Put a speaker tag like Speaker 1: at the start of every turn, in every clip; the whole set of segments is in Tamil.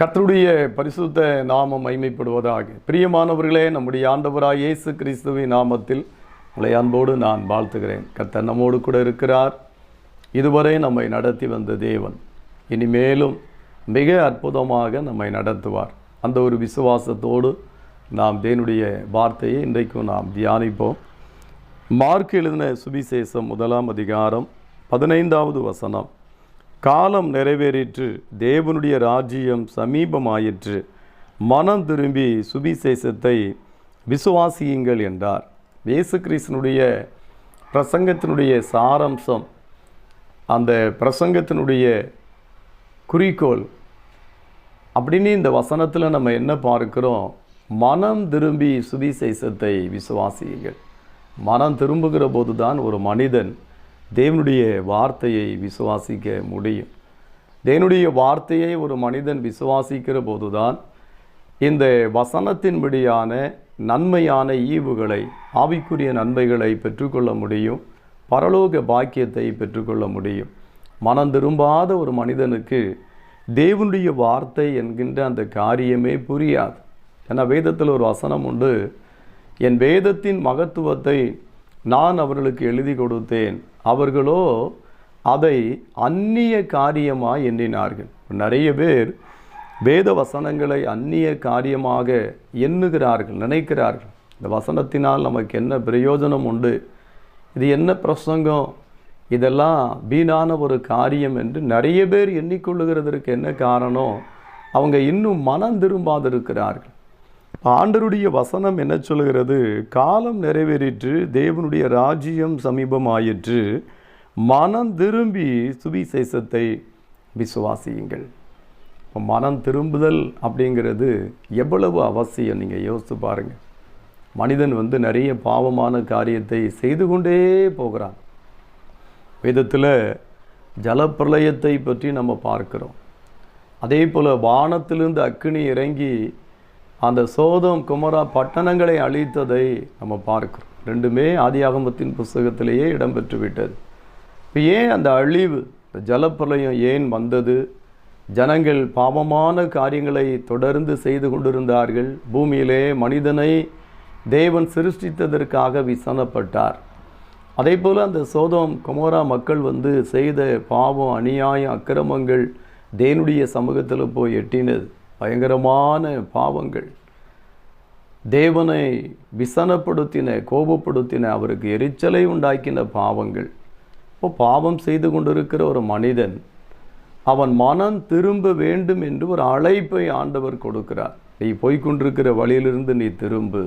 Speaker 1: கர்த்தருடைய பரிசுத்த நாமம் மைமைப்படுவதாக பிரியமானவர்களே நம்முடைய ஆண்டவராய் இயேசு கிறிஸ்துவின் நாமத்தில் உங்களை அன்போடு நான் வாழ்த்துகிறேன். கர்த்தர் நம்மோடு கூட இருக்கிறார். இதுவரை நம்மை நடத்தி வந்த தேவன் இனிமேலும் மிக அற்புதமாக நம்மை நடத்துவார். அந்த ஒரு விசுவாசத்தோடு நாம் தேவனுடைய வார்த்தையை இன்றைக்கும் நாம் தியானிப்போம். மார்க் எழுதின சுவிசேஷம் முதலாம் அதிகாரம் பதினைந்தாவது வசனம். காலம் நிறைவேறிற்று தேவனுடைய ராஜ்யம் சமீபமாயிற்று. மனம் திரும்பி சுவிசேஷத்தை விசுவாசியுங்கள் என்றார். இயேசு கிறிஸ்தனுடைய பிரசங்கத்தினுடைய சாரம்சம் அந்த பிரசங்கத்தினுடைய குறிக்கோள் அப்படின்னு இந்த வசனத்தில் நம்ம என்ன பார்க்கிறோம்? மனம் திரும்பி சுவிசேஷத்தை விசுவாசியுங்கள். மனம் திரும்புகிற போது தான் ஒரு மனிதன் தேவனுடைய வார்த்தையை விசுவாசிக்க முடியும். தேவனுடைய வார்த்தையை ஒரு மனிதன் விசுவாசிக்கிற போதுதான் இந்த வசனத்தின்படியான நன்மையான ஈவுகளை ஆவிக்குரிய நன்மைகளை பெற்றுக்கொள்ள முடியும் பரலோக பாக்கியத்தை பெற்றுக்கொள்ள முடியும். மனம் திரும்பாத ஒரு மனிதனுக்கு தேவனுடைய வார்த்தை என்கின்ற அந்த காரியமே புரியாது. ஏன்னா வேதத்தில் ஒரு வசனம் உண்டு என் வேதத்தின் மகத்துவத்தை நான் அவர்களுக்கு எழுதி கொடுத்தேன். அவர்களோ அதை அந்நிய காரியமாக எண்ணினார்கள். நிறைய பேர் வேத வசனங்களை அந்நிய காரியமாக எண்ணுகிறார்கள் நினைக்கிறார்கள். இந்த வசனத்தினால் நமக்கு என்ன பிரயோஜனம் உண்டு? இது என்ன பிரசங்கம்? இதெல்லாம் வீணான ஒரு காரியம் என்று நிறைய பேர் எண்ணிக்கொள்ளுகிறதற்கு என்ன காரணம்? அவங்க இன்னும் மனம் திரும்பாதிருக்கிறார்கள். ஆண்டருடைய வசனம் என்ன சொல்கிறது காலம் நிறைவேறிற்று தேவனுடைய ராஜ்யம் சமீபமாயிற்று. மனம் திரும்பி சுவிசேஷத்தை விசுவாசியுங்கள். இப்போ மனம் திரும்புதல் அப்படிங்கிறது எவ்வளவு அவசியம்? நீங்கள் யோசித்து பாருங்கள் மனிதன் வந்து நிறைய பாவமான காரியத்தை செய்து கொண்டே போகிறான். வேதத்தில் ஜலப்பிரளயத்தை பற்றி நம்ம பார்க்கிறோம். அதே போல் வானத்திலிருந்து அக்கினி இறங்கி அந்த சோதம் குமரா பட்டணங்களை அழித்ததை நம்ம பார்க்குறோம். ரெண்டுமே ஆதியாகமத்தின் புஸ்தகத்திலேயே இடம்பெற்று விட்டது இப்போ ஏன் அந்த அழிவு இந்த ஜலப்பிரளயம் ஏன் வந்தது? ஜனங்கள் பாவமான காரியங்களை தொடர்ந்து செய்து கொண்டிருந்தார்கள். பூமியிலே மனிதனை தேவன் சிருஷ்டித்ததற்காக விசனப்பட்டார். அதே போல் அந்த சோதம் குமோரா மக்கள் வந்து செய்த பாவம் அநியாயம் அக்கிரமங்கள் தேனுடைய சமூகத்தில் போய் எட்டினது. பயங்கரமான பாவங்கள். தேவனை விசனப்படுத்தின கோபப்படுத்தின அவருக்கு எரிச்சலை உண்டாக்கின பாவங்கள். இப்போ பாவம் செய்து கொண்டிருக்கிற ஒரு மனிதன் அவன் மனம் திரும்ப வேண்டும் என்று ஒரு அழைப்பை ஆண்டவர் கொடுக்கிறார். நீ போய்கொண்டிருக்கிற வழியிலிருந்து நீ திரும்பு.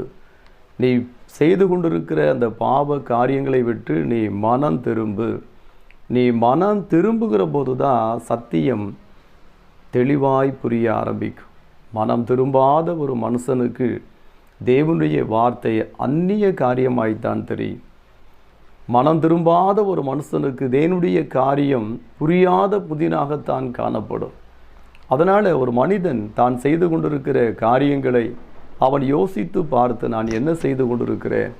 Speaker 1: நீ செய்து கொண்டிருக்கிற அந்த பாவ காரியங்களை விட்டு நீ மனம் திரும்பு. நீ மனம் திரும்புகிற போது தான் சத்தியம் தெளிவாய் புரிய ஆரம்பிக்கும். மனம் திரும்பாத ஒரு மனுஷனுக்கு தேவனுடைய வார்த்தை அந்நிய காரியமாய்த்தான் தெரியும். மனம் திரும்பாத ஒரு மனுஷனுக்கு தேவனுடைய காரியம் புரியாத புதினாகத்தான் காணப்படும். அதனால் ஒரு மனிதன் தான் செய்து கொண்டிருக்கிற காரியங்களை அவன் யோசித்து பார்த்து நான் என்ன செய்து கொண்டிருக்கிறேன்?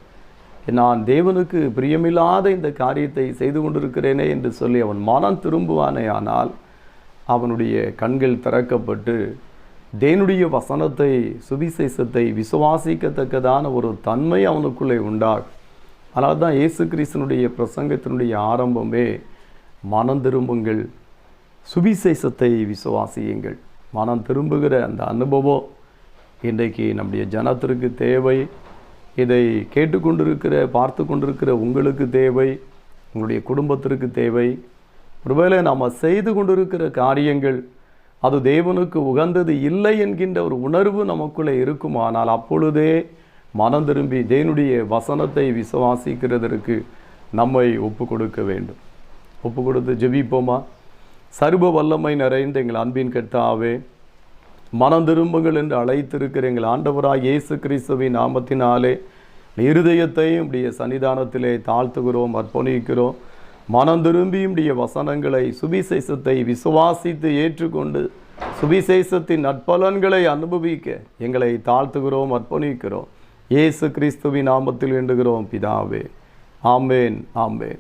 Speaker 1: நான் தேவனுக்கு பிரியமில்லாத இந்த காரியத்தை செய்து கொண்டிருக்கிறேனே என்று சொல்லி அவன் மனம் திரும்புவானே ஆனால் அவனுடைய கண்கள் திறக்கப்பட்டு தேனுடைய வசனத்தை சுவிசேஷத்தை விசுவாசிக்கத்தக்கதான ஒரு தன்மை அவனுக்குள்ளே உண்டாகும். அதனால தான் இயேசு கிறிஸ்தனுடைய பிரசங்கத்தினுடைய ஆரம்பமே மனம் திரும்புங்கள் சுவிசேஷத்தை விசுவாசியுங்கள். மனம் திரும்புகிற அந்த அனுபவம் இன்றைக்கு நம்முடைய ஜனத்திற்கு தேவை. இதை கேட்டுக்கொண்டிருக்கிற பார்த்து கொண்டிருக்கிற உங்களுக்கு தேவை. உங்களுடைய குடும்பத்திற்கு தேவை. ஒருவேளை நாம் செய்து கொண்டிருக்கிற காரியங்கள் அது தேவனுக்கு உகந்தது இல்லை என்கின்ற ஒரு உணர்வு நமக்குள்ளே இருக்குமானால் அப்பொழுதே மனம் திரும்பி தேவனுடைய வசனத்தை விசுவாசிக்கிறதற்கு நம்மை ஒப்பு கொடுக்க வேண்டும். ஒப்பு கொடுத்து ஜெபிப்போமா? சர்வ வல்லமை நிறைந்த எங்கள் அன்பின் கெட்டாவே மனம் திரும்புங்கள் என்று அழைத்திருக்கிற எங்கள் ஆண்டவராக இயேசு கிறிஸ்துவின் நாமத்தினாலே இருதயத்தையும் உடைய சன்னிதானத்திலே தாழ்த்துகிறோம் அர்ப்பணிக்கிறோம். மனம் திரும்பியுடைய வசனங்களை சுவிசேஷத்தை விசுவாசித்து ஏற்றுக்கொண்டு சுவிசேஷத்தின் நற்பலன்களை அனுபவிக்க எங்களை தாழ்த்துகிறோம் அர்ப்பணிக்கிறோம். இயேசு கிறிஸ்துவின் நாமத்தில் வேண்டுகிறோம் பிதாவே. ஆமேன் ஆமேன்.